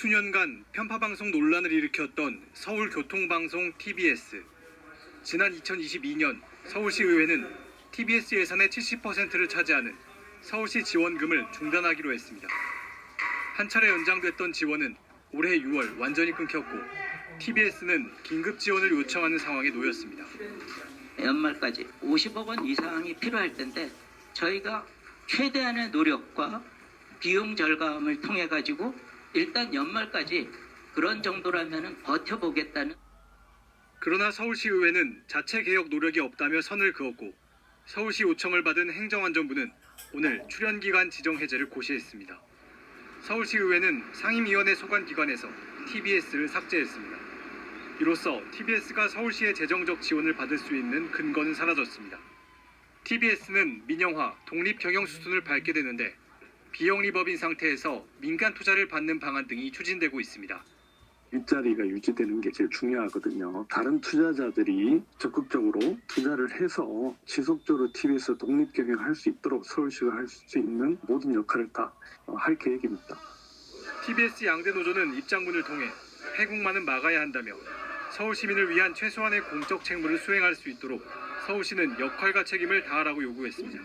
수년간 편파 방송 논란을 일으켰던 서울교통방송 TBS. 지난 2022년 서울시 의회는 TBS 예산의 70%를 차지하는 서울시 지원금을 중단하기로 했습니다. 한 차례 연장됐던 지원은 올해 6월 완전히 끊겼고 TBS는 긴급 지원을 요청하는 상황에 놓였습니다. 연말까지 50억 원 이상이 필요할 텐데 저희가 최대한의 노력과 비용 절감을 통해 가지고 일단 연말까지 그런 정도라면 버텨보겠다는 그러나 서울시의회는 자체 개혁 노력이 없다며 선을 그었고 서울시 요청을 받은 행정안전부는 오늘 출연기간 지정 해제를 고시했습니다. 서울시의회는 상임위원회 소관기관에서 TBS를 삭제했습니다. 이로써 TBS가 서울시의 재정적 지원을 받을 수 있는 근거는 사라졌습니다. TBS는 민영화, 독립 경영 수순을 밟게 되는데 비영리법인 상태에서 민간 투자를 받는 방안 등이 추진되고 있습니다. 일자리가 유지되는 게 제일 중요하거든요. 다른 투자자들이 적극적으로 투자를 해서 지속적으로 TBS 독립 경영할 수 있도록 서울시가 할 수 있는 모든 역할을 다 할 계획입니다. TBS 양대 노조는 입장문을 통해 해국만은 막아야 한다며 서울 시민을 위한 최소한의 공적 책무를 수행할 수 있도록 서울시는 역할과 책임을 다하라고 요구했습니다.